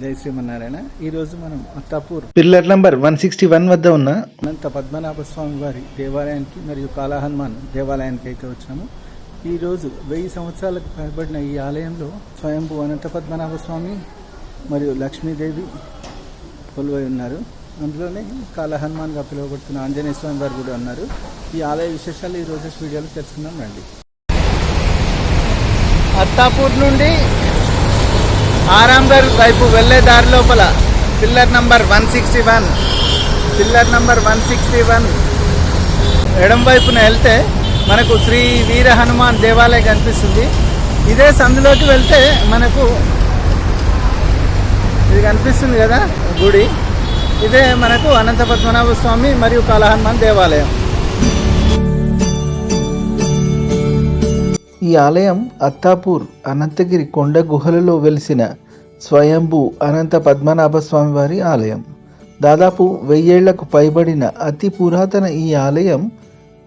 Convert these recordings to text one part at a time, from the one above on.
జై శ్రీమన్నారాయణ ఈరోజు మనం Attapur pillar number one sixty one వద్ద ఉన్న అనంత పద్మనాభ స్వామి వారి దేవాలయానికి మరియు కాళా హనుమాన్ దేవాలయానికి అయితే వచ్చాము. ఈరోజు వెయ్యి సంవత్సరాలకు పైబడిన ఈ ఆలయంలో స్వయంభూ అనంత పద్మనాభ స్వామి మరియు లక్ష్మీదేవి కొలువై ఉన్నారు. అందులోనే కాళా హనుమాన్గా పిలువబడుతున్న ఆంజనేయ స్వామి వారు కూడా ఉన్నారు. ఈ ఆలయ విశేషాలు ఈ రోజు వీడియోలో తెలుసుకుందాం రండి. అత్తాపూర్ నుండి ఆరాంగర్ వైపు వెళ్ళే దారి లోపల pillar number one sixty one. Pillar number one sixty one. ఎడం వైపున వెళ్తే మనకు శ్రీ వీర హనుమాన్ దేవాలయం కనిపిస్తుంది. ఇదే సందులోకి వెళ్తే మనకు ఇది కనిపిస్తుంది కదా గుడి. ఇదే మనకు అనంత పద్మనాభ స్వామి మరియు కాళహనుమాన్ దేవాలయం. ఈ ఆలయం అత్తాపూర్ అనంతగిరి కొండ గుహలలో వెలిసిన స్వయంభూ అనంత పద్మనాభ స్వామి వారి ఆలయం. దాదాపు వెయ్యేళ్ళకు పైబడిన అతి పురాతన ఈ ఆలయం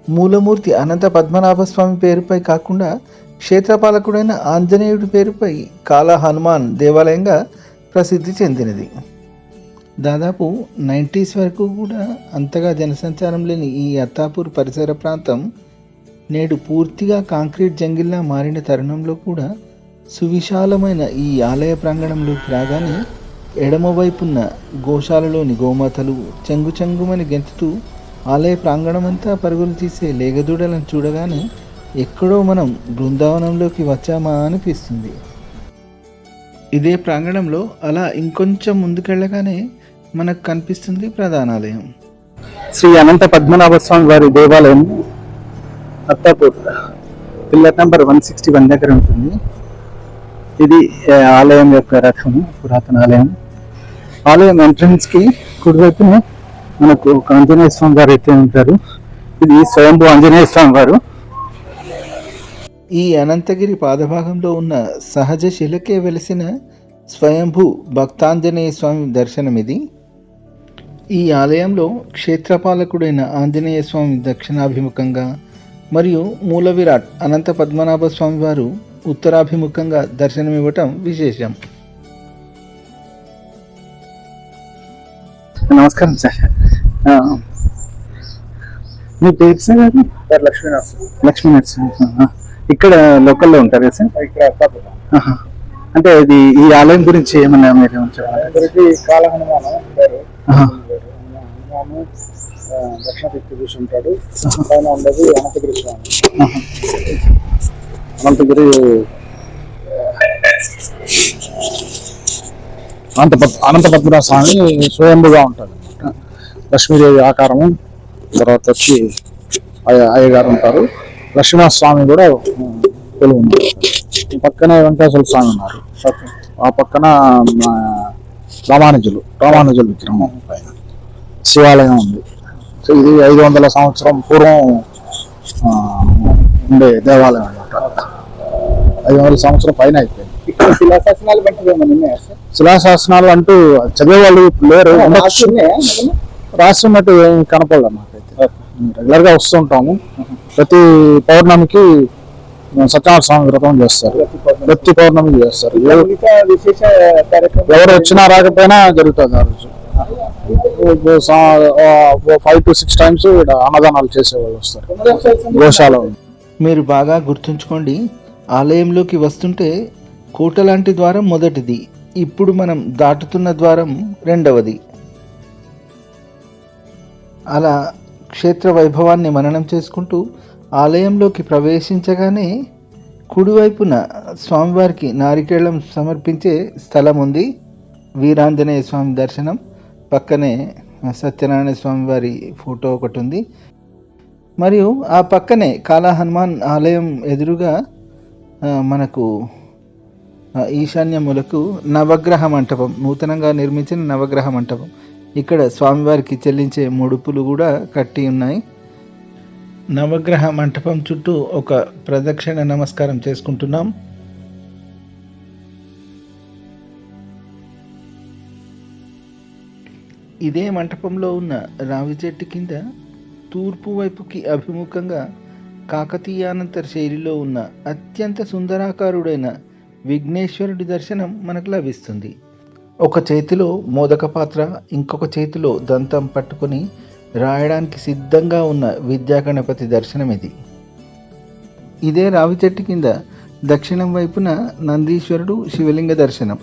మూలమూర్తి అనంత పద్మనాభ స్వామి పేరుపై కాకుండా క్షేత్రపాలకుడైన ఆంజనేయుడి పేరుపై కాళ హనుమాన్ దేవాలయంగా ప్రసిద్ధి చెందినది. దాదాపు నైంటీస్ వరకు కూడా అంతగా జనసంచారం లేని ఈ అత్తాపూర్ పరిసర ప్రాంతం నేడు పూర్తిగా కాంక్రీట్ జంగిల్లా మారిన తరుణంలో కూడా సువిశాలమైన ఈ ఆలయ ప్రాంగణంలోకి రాగానే ఎడమవైపున్న గోశాలలోని గోమాతలు చెంగు చెంగుమని గెంతుతూ ఆలయ ప్రాంగణమంతా పరుగులు తీసే లేగదూడలను చూడగానే ఎక్కడో మనం బృందావనంలోకి వచ్చామా అనిపిస్తుంది. ఇదే ప్రాంగణంలో అలా ఇంకొంచెం ముందుకెళ్ళగానే మనకు కనిపిస్తుంది ప్రధానాలయం. శ్రీ అనంత పద్మనాభ స్వామి వారి దేవాలయం Attapur pillar number one sixty one దగ్గర ఉంటుంది. ఇది ఆలయం యొక్క రక్షణ పురాతన ఆలయం. ఆలయం ఎంట్రన్స్కి కుడివైపున మనకు ఒక ఆంజనేయ స్వామి గారు అయితే ఉంటారు. ఇది స్వయంభూ ఆంజనేయ స్వామి వారు. ఈ అనంతగిరి పాదభాగంలో ఉన్న సహజ శిలకే వెలిసిన స్వయంభూ భక్తాంజనేయ స్వామి దర్శనం ఇది ఈ ఆలయంలో క్షేత్రపాలకుడైన ఆంజనేయ స్వామి దక్షిణాభిముఖంగా మరియు మూల విరాట్ అనంత పద్మనాభ స్వామి వారు ఉత్తరాభిముఖంగా దర్శనమివ్వటం విశేషం. నమస్కారం సార్. ఆ, మీ పేరు సార్ అది? లక్ష్మీనాథ్ లక్ష్మీనాథ్ సార్. ఇక్కడ లోకల్లో ఉంటారు కదా సార్? ఇక్కడ. అంటే ఇది ఈ ఆలయం గురించి ఏమన్నా మీరు చెప్పాలి దక్షిణ దిక్కు చూసి ఉంటాడు. పైన ఉండేది అనంతగిరి స్వామి అనంతగిరి అనంత పద్- అనంత స్వామి స్వయంభుగా ఉంటాడు. లక్ష్మీదేవి ఆకారము తర్వాత వచ్చి అయ్య- అయ్యగారు ఉంటారు. లక్ష్మీనాథ స్వామి కూడా కొలువు ఉన్నారు ఈ పక్కనే వెంకటేశ్వర స్వామి ఉన్నారు. ఆ పక్కన రామానుజులు రామానుజుల విగ్రహం పైన. శివాలయం ఉంది. సో ఇది ఐదు వందల సంవత్సరం పూర్వం ఉండే దేవాలయం అన్నమాట. ఐదు వందల సంవత్సరం పైన అయిపోయింది. శిలాశాసనాలు అంటూ చదివేవాళ్ళు లేరు ఉండొచ్చు. రాసి ఉన్నట్టు ఏం కనపడలేదు నాకైతే రెగ్యులర్గా వస్తుంటాము. ప్రతి పౌర్ణమికి సత్యనారాయణ స్వామి వ్రతం చేస్తారు. ప్రతి పౌర్ణమి చేస్తారు. ఎవరు వచ్చినా రాకపోయినా జరుగుతుంది ఆ రోజు. ఫైవ్ టు సిక్స్ టైమ్స్ ఇక్కడ అన్నదానాలు చేసేవాళ్ళు వస్తారు. గోశాల మీరు బాగా గుర్తుంచుకోండి ఆలయంలోకి వస్తుంటే కోట లాంటి ద్వారం మొదటిది ఇప్పుడు మనం దాటుతున్న ద్వారం రెండవది. అలా క్షేత్ర వైభవాన్ని మననం చేసుకుంటూ ఆలయంలోకి ప్రవేశించగానే కుడివైపున స్వామివారికి నారికేళం సమర్పించే స్థలం ఉంది వీరాంజనేయ స్వామి దర్శనం. పక్కనే సత్యనారాయణ స్వామి వారి ఫోటో ఒకటి ఉంది. మరియు ఆ పక్కనే కాలా హనుమాన్ ఆలయం ఎదురుగా మనకు ఈశాన్య మూలకు నవగ్రహ మంటపం నూతనంగా నిర్మించిన నవగ్రహ మంటపం. ఇక్కడ స్వామివారికి చెల్లించే ముడుపులు కూడా కట్టి ఉన్నాయి. నవగ్రహ మంటపం చుట్టూ ఒక ప్రదక్షిణ నమస్కారం చేసుకుంటున్నాం. ఇదే మంటపంలో ఉన్న రావి చెట్టు కింద తూర్పు వైపుకి అభిముఖంగా కాకతీయానంతర శైలిలో ఉన్న అత్యంత సుందరాకారుడైన విఘ్నేశ్వరుడి దర్శనం మనకు లభిస్తుంది. ఒక చేతిలో మోదక పాత్ర ఇంకొక చేతిలో దంతం పట్టుకుని రాయడానికి సిద్ధంగా ఉన్న విద్యాగణపతి దర్శనం ఇది. ఇదే రావి చెట్టు కింద దక్షిణం వైపున నందీశ్వరుడు శివలింగ దర్శనం.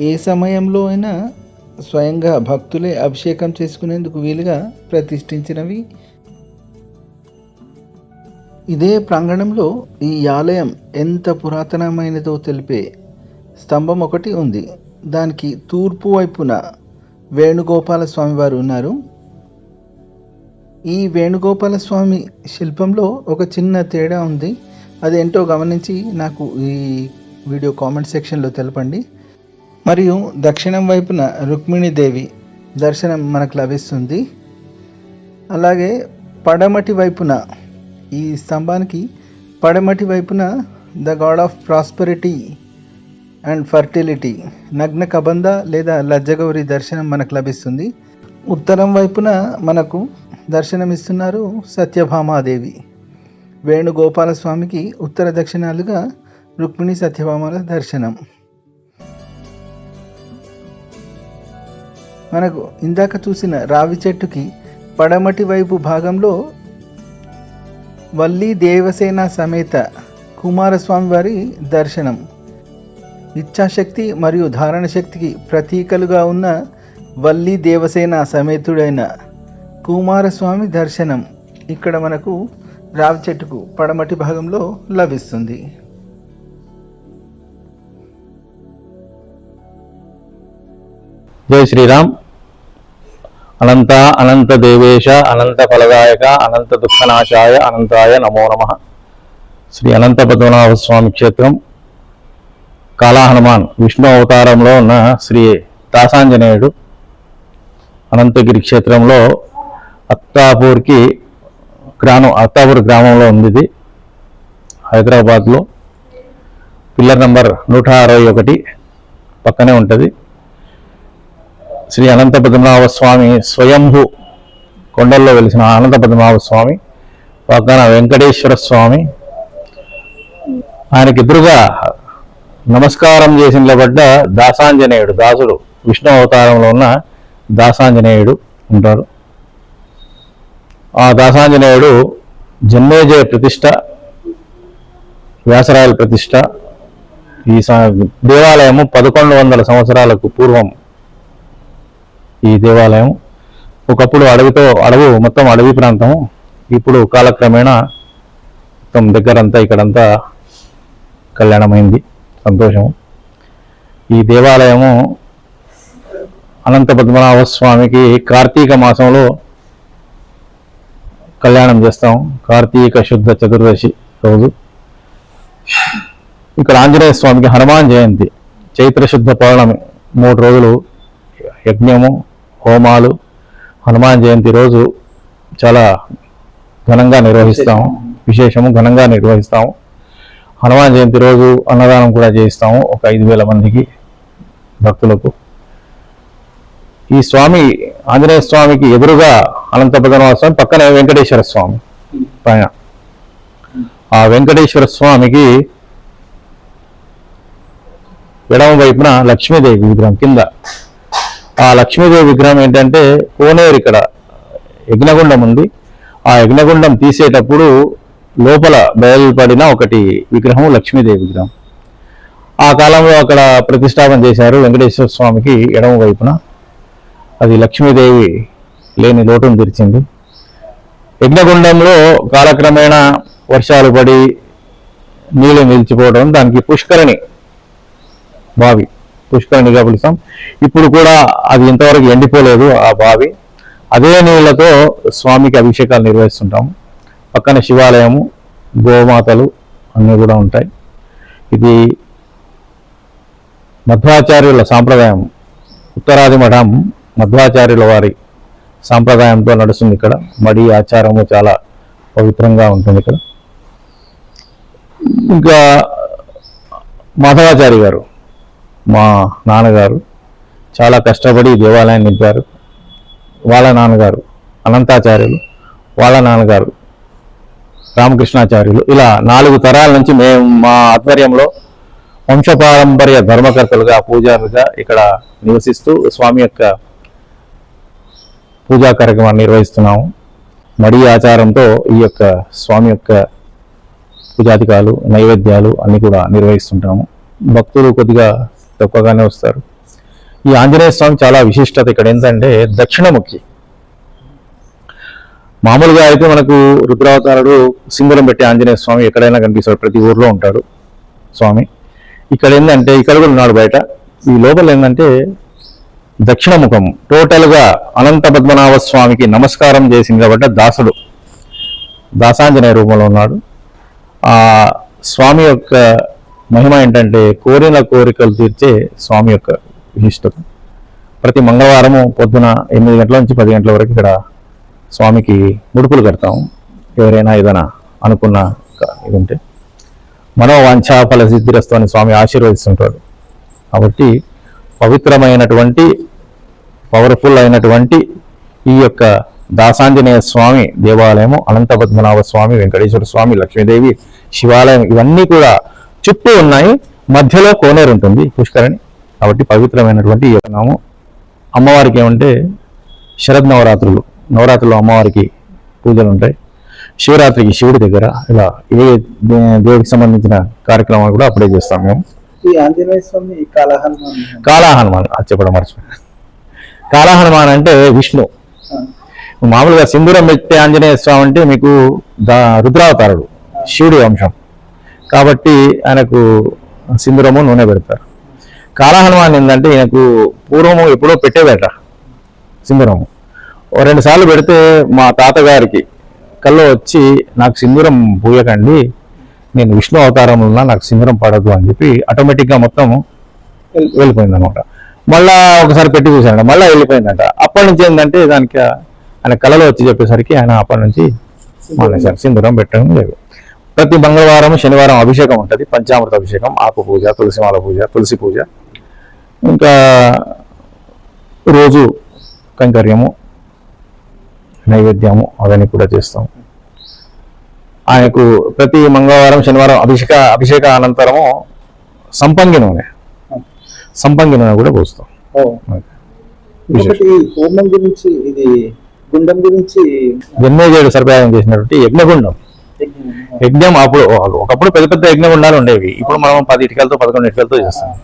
ఏ సమయంలో అయినా స్వయంగా భక్తులే అభిషేకం చేసుకునేందుకు వీలుగా ప్రతిష్ఠించినవి. ఇదే ప్రాంగణంలో ఈ ఆలయం ఎంత పురాతనమైనదో తెలిపే స్తంభం ఒకటి ఉంది. దానికి తూర్పు వైపున వేణుగోపాల స్వామి వారు ఉన్నారు. ఈ వేణుగోపాల స్వామి శిల్పంలో ఒక చిన్న తేడా ఉంది. అదేంటో గమనించి నాకు ఈ వీడియో కామెంట్ సెక్షన్లో తెలపండి. మరియు దక్షిణం వైపున రుక్మిణీదేవి దర్శనం మనకు లభిస్తుంది. అలాగే పడమటి వైపున ఈ స్తంభానికి పడమటి వైపున the god of prosperity and fertility నగ్న కబంధ లేదా లజ్జగౌరి దర్శనం మనకు లభిస్తుంది. ఉత్తరం వైపున మనకు దర్శనమిస్తున్నారు సత్యభామాదేవి. వేణుగోపాల స్వామికి ఉత్తర దక్షిణాలుగా రుక్మిణి సత్యభామల దర్శనం. మనకు ఇందాక చూసిన రావి చెట్టుకి పడమటి వైపు భాగంలో వల్లి దేవసేన సమేత కుమారస్వామి వారి దర్శనం. ఇచ్ఛాశక్తి మరియు ధారణ శక్తికి ప్రతీకలుగా ఉన్న వల్లి దేవసేన సమేతుడైన కుమారస్వామి దర్శనం ఇక్కడ మనకు రావి చెట్టుకు పడమటి భాగంలో లభిస్తుంది. జై శ్రీరామ్. అనంత అనంత దేవేశ అనంత ఫలదాయక అనంత దుఃఖనాశాయ అనంతాయ నమో నమ. శ్రీ అనంత పద్మనాభ స్వామి క్షేత్రం కాళాహనుమాన్ విష్ణు అవతారంలో ఉన్న శ్రీ దాసాంజనేయుడు అనంతగిరి క్షేత్రంలో అత్తాపూర్కి గ్రామం అత్తాపూర్ గ్రామంలో ఉంది ఇది హైదరాబాద్లో. పిల్లర్ నంబర్ నూట అరవై ఒకటి పక్కనే ఉంటుంది. శ్రీ అనంత పద్మనాభ స్వామి స్వయంభు కొండల్లో వెలిసిన అనంత పద్మనాభ స్వామి పక్కన వెంకటేశ్వర స్వామి. ఆయనకి ఎదురుగా నమస్కారం చేసిన లేబడ్డ దాసాంజనేయుడు దాసుడు విష్ణు అవతారంలో ఉన్న దాసాంజనేయుడు ఉంటాడు. ఆ దాసాంజనేయుడు జన్మేజయ ప్రతిష్ట వ్యాసరాయల ప్రతిష్ట ఈ దేవాలయము పదకొండు వందల సంవత్సరాలకు పూర్వం ఈ దేవాలయం. ఒకప్పుడు అడవితో అడవు మొత్తం అడవి ప్రాంతం ఇప్పుడు కాలక్రమేణా మొత్తం దగ్గరంతా ఇక్కడంతా కళ్యాణమైంది సంతోషం ఈ దేవాలయము అనంత పద్మనాభ స్వామికి కార్తీక మాసంలో కళ్యాణం చేస్తాం. కార్తీక శుద్ధ చతుర్దశి రోజు. ఇక్కడ ఆంజనేయ స్వామికి హనుమాన్ జయంతి చైత్ర శుద్ధ పౌర్ణమి మూడు రోజులు యజ్ఞము. హోమాలు హనుమాన్ జయంతి రోజు చాలా ఘనంగా నిర్వహిస్తాము. విశేషము ఘనంగా నిర్వహిస్తాము. హనుమాన్ జయంతి రోజు అన్నదానం కూడా చేయిస్తాము ఒక ఐదు వేల మందికి భక్తులకు. ఈ స్వామి ఆంజనేయ స్వామికి ఎదురుగా అనంత పద్మనాభ స్వామి పక్కనే వెంకటేశ్వర స్వామి పైన. ఆ వెంకటేశ్వర స్వామికి ఎడమ వైపున లక్ష్మీదేవి విగ్రహం కింద ఆ లక్ష్మీదేవి విగ్రహం ఏంటంటే కోనేరు ఇక్కడ యజ్ఞగుండం ఉంది. ఆ యజ్ఞగుండం తీసేటప్పుడు లోపల బయలుపడిన ఒకటి విగ్రహం లక్ష్మీదేవి విగ్రహం. ఆ కాలంలో అక్కడ ప్రతిష్టాపన చేశారు వెంకటేశ్వర స్వామికి ఎడమ వైపున. అది లక్ష్మీదేవి లేని లోటును తెరిచింది. యజ్ఞగుండంలో కాలక్రమేణా వర్షాలు పడి నీళ్ళు నిలిచిపోవడం దానికి పుష్కరిణి బావి. పుష్కరిణిగా పిలుస్తాం. ఇప్పుడు కూడా అది ఇంతవరకు ఎండిపోలేదు ఆ బావి. అదే నీళ్ళతో స్వామికి అభిషేకాలు నిర్వహిస్తుంటాం. పక్కన శివాలయము గోమాతలు అన్నీ కూడా ఉంటాయి. ఇది మధ్వాచార్యుల సాంప్రదాయం. ఉత్తరాది మఠం మధ్వాచార్యుల వారి సాంప్రదాయంతో నడుస్తుంది ఇక్కడ. మడి ఆచారము చాలా పవిత్రంగా ఉంటుంది ఇక్కడ. ఇంకా మాధవాచారి గారు మా నాన్నగారు చాలా కష్టపడి దేవాలయాన్ని నింపారు. వాళ్ళ నాన్నగారు అనంతాచార్యులు వాళ్ళ నాన్నగారు రామకృష్ణాచార్యులు. ఇలా నాలుగు తరాల నుంచి మేము మా ఆధ్వర్యంలో వంశపారంపర్య ధర్మకర్తలుగా పూజారులుగా ఇక్కడ నివసిస్తూ స్వామి యొక్క పూజా కార్యక్రమాన్ని నిర్వహిస్తున్నాము. మడి ఆచారంతో ఈ యొక్క స్వామి యొక్క పూజాధికాలు నైవేద్యాలు అన్నీ కూడా నిర్వహిస్తుంటాము. భక్తులు కొద్దిగా తక్కువగానే వస్తారు. ఈ ఆంజనేయ స్వామి చాలా విశిష్టత ఇక్కడ ఏంటంటే దక్షిణముఖి. మామూలుగా అయితే మనకు రుద్రావతారుడు సింగులం పెట్టి ఆంజనేయ స్వామి ఎక్కడైనా కనిపిస్తాడు. ప్రతి ఊర్లో ఉంటాడు స్వామి. ఇక్కడ ఏంటంటే ఇక్కడ కూడా ఉన్నాడు బయట. ఈ లోపల ఏంటంటే దక్షిణముఖం టోటల్గా అనంత పద్మనాభ స్వామికి నమస్కారం చేసింది కాబట్టి దాసుడు దాసాంజనేయ రూపంలో ఉన్నాడు. ఆ స్వామి యొక్క మహిమ ఏంటంటే కోరిన కోరికలు తీర్చే స్వామి యొక్క విశిష్టత. ప్రతి మంగళవారము పొద్దున ఎనిమిది గంటల నుంచి పది గంటల వరకు ఇక్కడ స్వామికి ముడుపులు కడతాము. ఎవరైనా ఏదైనా అనుకున్న క- ఇది ఉంటే. ఫల సిద్ధిరస్తు అని స్వామి ఆశీర్వదిస్తుంటాడు. కాబట్టి పవిత్రమైనటువంటి పవర్ఫుల్ అయినటువంటి ఈ యొక్క దాసాంజనేయ స్వామి దేవాలయము అనంత పద్మనాభ స్వామి వెంకటేశ్వర స్వామి లక్ష్మీదేవి శివాలయం ఇవన్నీ కూడా చుట్టూ ఉన్నాయి. మధ్యలో కోనేరు ఉంటుంది పుష్కరిణి. కాబట్టి పవిత్రమైనటువంటి ఈ నామం. అమ్మవారికి ఏమంటే శరద్ నవరాత్రులు. నవరాత్రులు అమ్మవారికి పూజలు ఉంటాయి. శివరాత్రికి శివుడి దగ్గర ఇలా ఏ దే- దేవుడికి సంబంధించిన కార్యక్రమాలు కూడా అప్పుడే చేస్తాం మేము. ఈ ఆంజనేయ స్వామి కాలహనుమాన్ కాలా హనుమాన్ అది చెప్పడం మర్చిపోయాను. కాలా హనుమాన్ అంటే విష్ణు. మామూలుగా సింధూరం పెట్టే ఆంజనేయ స్వామి అంటే మీకు దా రుద్రావతారుడు శివుడి వంశం. కాబట్టి ఆయనకు సింధురము నూనె పెడతారు. కాలహనుమాన్ ఏంటంటే ఈయనకు పూర్వము ఎప్పుడో పెట్టేదట సింధురము. ఓ రెండు సార్లు పెడితే మా తాతగారికి కల్లో వచ్చి నాకు సింధూరం పూయకండి నేను విష్ణు అవతారంలో నాకు సింధూరం పడదు అని చెప్పి ఆటోమేటిక్గా మొత్తం వెళ్ళిపోయింది అనమాట మళ్ళా ఒకసారి పెట్టి చూశాడు మళ్ళీ వెళ్ళిపోయిందంట. అప్పటి నుంచి ఏంటంటే దానికి ఆయన కళలో వచ్చి చెప్పేసరికి ఆయన అప్పటి నుంచి మానేశారు. సింధూరం పెట్టడం లేదు. ప్రతి మంగళవారం శనివారం అభిషేకం ఉంటుంది. పంచామృత అభిషేకం ఆకు పూజ తులసిమాల పూజ తులసి పూజ. ఇంకా రోజు కైంకర్యము నైవేద్యము అవన్నీ కూడా చేస్తాం. ఆయనకు ప్రతి మంగళవారం శనివారం అభిషేక అభిషేక అనంతరము సంపంగి నూనె. సంపంగి నూనె కూడా పోస్తాం. హోమం గురించి ఇది గుండం గురించి జన్మేజయుడు సర్పాయం చేసినటువంటి యజ్ఞగుండం. యజ్ఞం అప్పుడు ఒకప్పుడు పెద్ద పెద్ద యజ్ఞగుండాలు ఉండేవి. ఇప్పుడు మనం పది ఇటుకలతో పదకొండు ఇటుకలతో చేస్తాం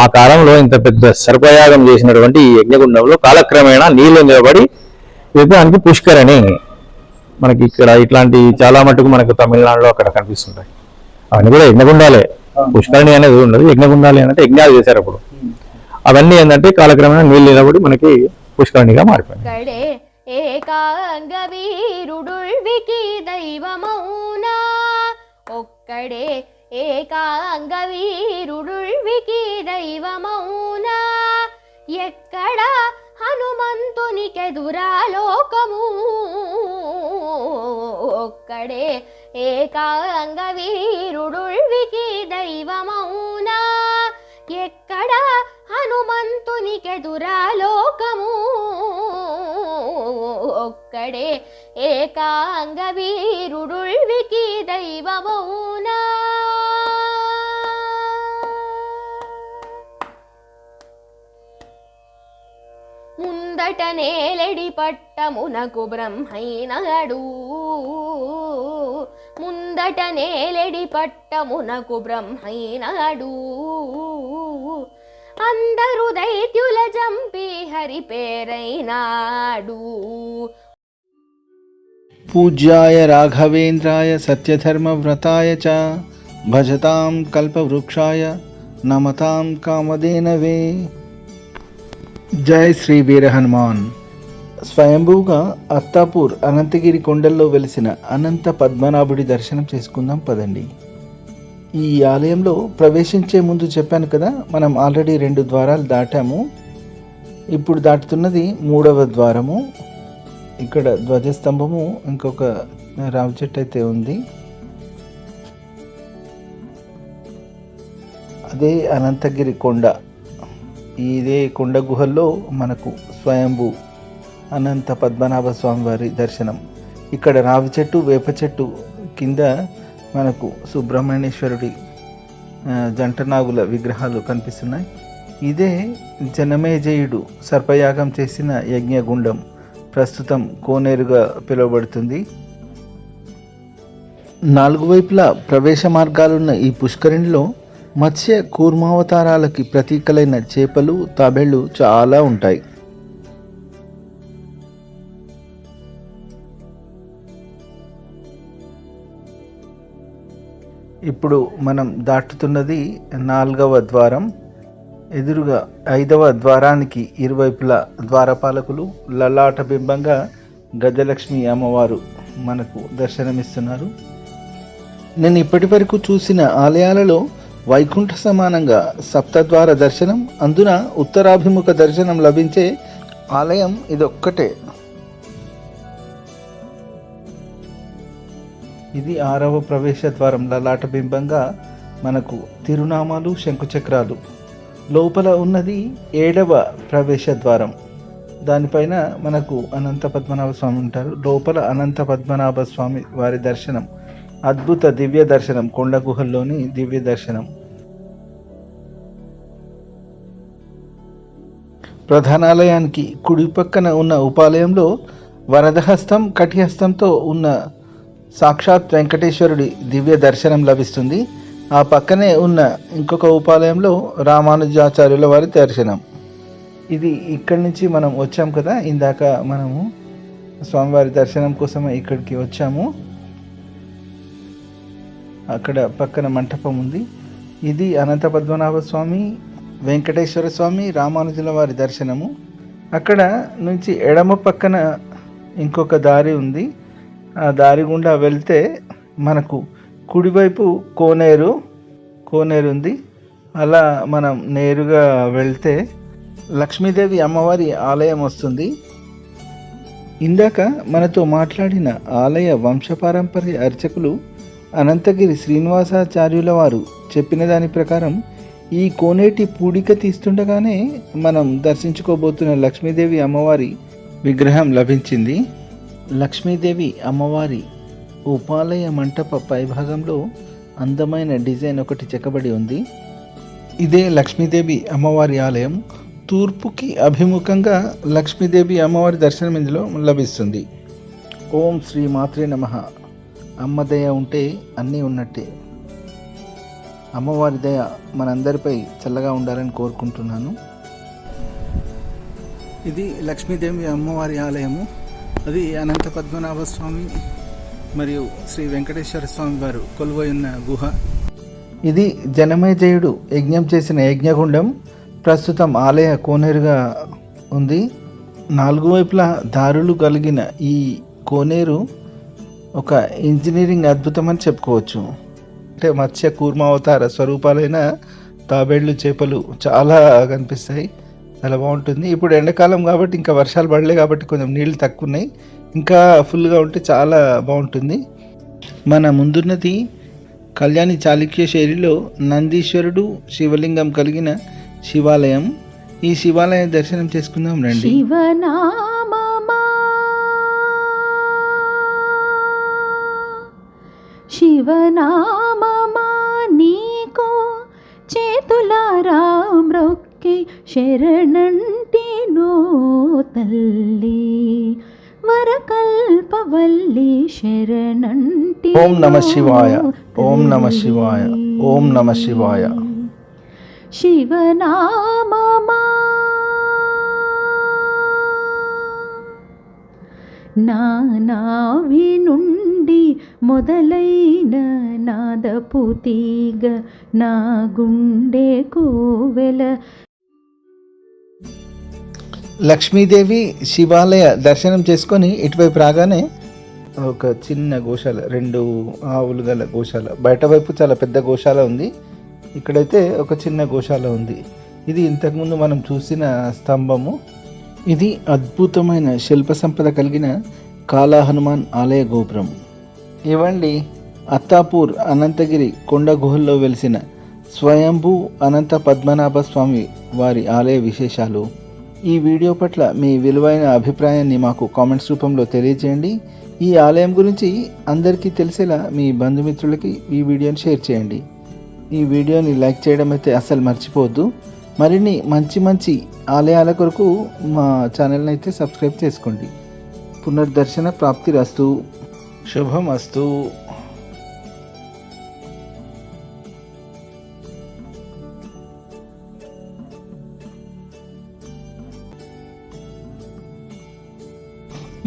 ఆ కాలంలో ఇంత పెద్ద సర్పయాగం చేసినటువంటి ఈ యజ్ఞగుండంలో కాలక్రమేణా నీళ్ళు నిలబడి యజ్ఞానికి పుష్కరణి. మనకి ఇక్కడ ఇట్లాంటి చాలా మటుకు మనకు తమిళనాడులో అక్కడ కనిపిస్తుంటాయి. అవన్నీ కూడా యజ్ఞగుండాలే పుష్కరణి అనేది ఉండదు. యజ్ఞగుండాలి అంటే యజ్ఞాలు చేశారు అప్పుడు. అవన్నీ ఏంటంటే కాలక్రమేణా నీళ్ళు నిలబడి మనకి పుష్కరణిగా మారిపోయింది ఏకాంగ వీరుడుల్వికి దైవమౌనా ఒక్కడే ఏకాంగ వీరుడుల్వికి దైవమౌనా ఎక్కడ హనుమంతునికెదురా లోకము ఒక్కడే ఏకాంగ వీరుడుల్వికి దైవమౌనా ఎక్కడ హనుమంతునికెదురా లోకము. ఒక్కడే ఏకాంగ వీరుడుల్వికి దైవమౌనా. ముందట నేలడి పట్టమునకు బ్రహ్మైనడు ముందట నేలడి పట్టమునకు బ్రహ్మైనడు అందరు దైత్యుల జంపి హరి పేరైనాడు పూజ్యాయ రాఘవేంద్రాయ సత్యధర్మవ్రతాయ చ భజతాం కల్పవృక్షాయ నమతాం కామదేనవే జై శ్రీ వీర హనుమాన్ స్వయంభూగా అత్తాపూర్ అనంతగిరి కొండల్లో వెలిసిన అనంత పద్మనాభుడి దర్శనం చేసుకుందాం పదండి. ఈ ఆలయంలో ప్రవేశించే ముందు చెప్పాను కదా మనం ఆల్రెడీ రెండు ద్వారాలు దాటాము. ఇప్పుడు దాటుతున్నది మూడవ ద్వారము. ఇక్కడ ధ్వజస్తంభము ఇంకొక రావి చెట్టు అయితే ఉంది. అదే అనంతగిరి కొండ. ఇదే కొండ గుహల్లో మనకు స్వయంభూ అనంత పద్మనాభ స్వామి వారి దర్శనం. ఇక్కడ రావి చెట్టు వేప చెట్టు కింద మనకు సుబ్రహ్మణ్యేశ్వరుడి జంటనాగుల విగ్రహాలు కనిపిస్తున్నాయి. ఇదే జనమేజయుడు సర్పయాగం చేసిన యజ్ఞగుండం ప్రస్తుతం కోనేరుగా పిలువబడుతుంది. నాలుగు వైపులా ప్రవేశ మార్గాలున్న ఈ పుష్కరిణిలో మత్స్య కూర్మావతారాలకి ప్రతీకలైన చేపలు తాబేళ్ళు చాలా ఉంటాయి. ఇప్పుడు మనం దాటుతున్నది నాలుగవ ద్వారం. ఎదురుగా ఐదవ ద్వారానికి ఇరువైపులా ద్వారపాలకులు లలాట బింబంగా గజలక్ష్మి అమ్మవారు మనకు దర్శనమిస్తున్నారు. నేను ఇప్పటి వరకు చూసిన ఆలయాలలో వైకుంఠ సమానంగా సప్తద్వార దర్శనం అందున ఉత్తరాభిముఖ దర్శనం లభించే ఆలయం ఇదొక్కటే. ఇది ఆరవ ప్రవేశ ద్వారం లలాట బింబంగా మనకు తిరునామాలు శంకుచక్రాలు. లోపల ఉన్నది ఏడవ ప్రవేశ ద్వారం. దానిపైన మనకు అనంత పద్మనాభ స్వామి ఉంటారు. లోపల అనంత పద్మనాభ స్వామి వారి దర్శనం అద్భుత దివ్య దర్శనం కొండ గుహల్లోని దివ్య దర్శనం. ప్రధానాలయానికి కుడి పక్కన ఉన్న ఉపాలయంలో వరదహస్తం కటిహస్తంతో ఉన్న సాక్షాత్ వెంకటేశ్వరుడి దివ్య దర్శనం లభిస్తుంది. ఆ పక్కనే ఉన్న ఇంకొక ఉపాలయంలో రామానుజాచార్యుల వారి దర్శనం. ఇది ఇక్కడి నుంచి మనం వచ్చాం కదా ఇందాక మనము స్వామివారి దర్శనం కోసమే ఇక్కడికి వచ్చాము. అక్కడ పక్కన మంటపం ఉంది. ఇది అనంత పద్మనాభ స్వామి వెంకటేశ్వర స్వామి రామానుజుల వారి దర్శనము. అక్కడ నుంచి ఎడమ పక్కన ఇంకొక దారి ఉంది. ఆ దారి గుండా వెళ్తే మనకు కుడివైపు కోనేరు కోనేరు ఉంది. అలా మనం నేరుగా వెళ్తే లక్ష్మీదేవి అమ్మవారి ఆలయం వస్తుంది. ఇందాక మనతో మాట్లాడిన ఆలయ వంశపారంపర్య అర్చకులు అనంతగిరి శ్రీనివాసాచార్యుల వారు చెప్పిన దాని ప్రకారం ఈ కోనేటి పూడిక తీస్తుండగానే మనం దర్శించుకోబోతున్న లక్ష్మీదేవి అమ్మవారి విగ్రహం లభించింది. లక్ష్మీదేవి అమ్మవారి ఉపాలయ మంటప పైభాగంలో అందమైన డిజైన్ ఒకటి చెక్కబడి ఉంది. ఇదే లక్ష్మీదేవి అమ్మవారి ఆలయం తూర్పుకి అభిముఖంగా లక్ష్మీదేవి అమ్మవారి దర్శనం ఇందులో లభిస్తుంది. ఓం శ్రీ మాత్రే నమ. అమ్మ దయ ఉంటే అన్నీ ఉన్నట్టే. అమ్మవారి దయ మనందరిపై చల్లగా ఉండాలని కోరుకుంటున్నాను. ఇది లక్ష్మీదేవి అమ్మవారి ఆలయము. అది అనంత పద్మనాభ స్వామి మరియు శ్రీ వెంకటేశ్వర స్వామి వారు కొలువై ఉన్న గుహ. ఇది జనమేజయుడు యజ్ఞం చేసిన యజ్ఞగుండం. ప్రస్తుతం ఆలయ కోనేరుగా ఉంది. నాలుగు వైపులా దారులు కలిగిన ఈ కోనేరు ఒక ఇంజనీరింగ్ అద్భుతం అని చెప్పుకోవచ్చు. అంటే మత్స్య కూర్మావతార స్వరూపాలైన తాబేళ్ళు చేపలు చాలా కనిపిస్తాయి. చాలా బాగుంటుంది. ఇప్పుడు ఎండాకాలం కాబట్టి ఇంకా వర్షాలు పడలే కాబట్టి కొంచెం నీళ్ళు తక్కువ ఉన్నాయి ఇంకా ఫుల్గా ఉంటే చాలా బాగుంటుంది. మన ముందున్నది కళ్యాణి చాళుక్య శైలిలో నందీశ్వరుడు శివలింగం కలిగిన శివాలయం. ఈ శివాలయం దర్శనం చేసుకుందాం రండి. శివనామమా శివనామమా నీకు చేతులారా మ్రొక్కి శరణంటి నో తల్లి వరకల్పవల్లి శరణంటి ఓం నమ శివాయ ఓం నమ శివాయ ఓం నమ శివాయ శివనామమా నా నాభి నుండి మొదలైన నాదపు తీగ నా గుండె కోవెల లక్ష్మీదేవి శివాలయ దర్శనం చేసుకొని ఇటువైపు రాగానే ఒక చిన్న గోశాల రెండు ఆవులు గల గోశాల. బయట వైపు చాలా పెద్ద గోశాల ఉంది. ఇక్కడైతే ఒక చిన్న గోశాల ఉంది. ఇది ఇంతకుముందు మనం చూసిన స్తంభము. ఇది అద్భుతమైన శిల్ప సంపద కలిగిన కాలా హనుమాన్ ఆలయ గోపురం. ఇవ్వండి అత్తాపూర్ అనంతగిరి కొండ గుహల్లో వెలిసిన స్వయంభూ అనంత పద్మనాభ స్వామి వారి ఆలయ విశేషాలు. ఈ వీడియో పట్ల మీ విలువైన అభిప్రాయాన్ని మాకు కామెంట్స్ రూపంలో తెలియజేయండి. ఈ ఆలయం గురించి అందరికీ తెలిసేలా మీ బంధుమిత్రులకి ఈ వీడియోని షేర్ చేయండి. ఈ వీడియోని లైక్ చేయడం అయితే అసలు మర్చిపోవద్దు. మరిన్ని మంచి మంచి ఆలయాల కొరకు మా ఛానల్ని అయితే సబ్స్క్రైబ్ చేసుకోండి. పునర్దర్శన ప్రాప్తి రస్తు. శుభం అస్తు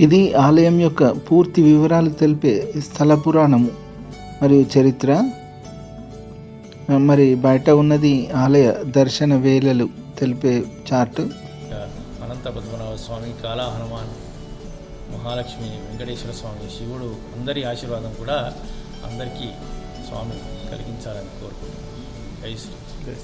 ఇది ఆలయం యొక్క పూర్తి వివరాలు తెలిపే స్థల పురాణము మరియు చరిత్ర. మరి బయట ఉన్నది ఆలయ దర్శన వేళలు తెలిపే చార్ట్. అనంత పద్మనాభ స్వామి కాళా హనుమాన్ మహాలక్ష్మి వెంకటేశ్వర స్వామి శివుడు అందరి ఆశీర్వాదం కూడా అందరికీ స్వామి కలిగించాలని కోరుకుంటున్నాను జై శ్రీ. Yes.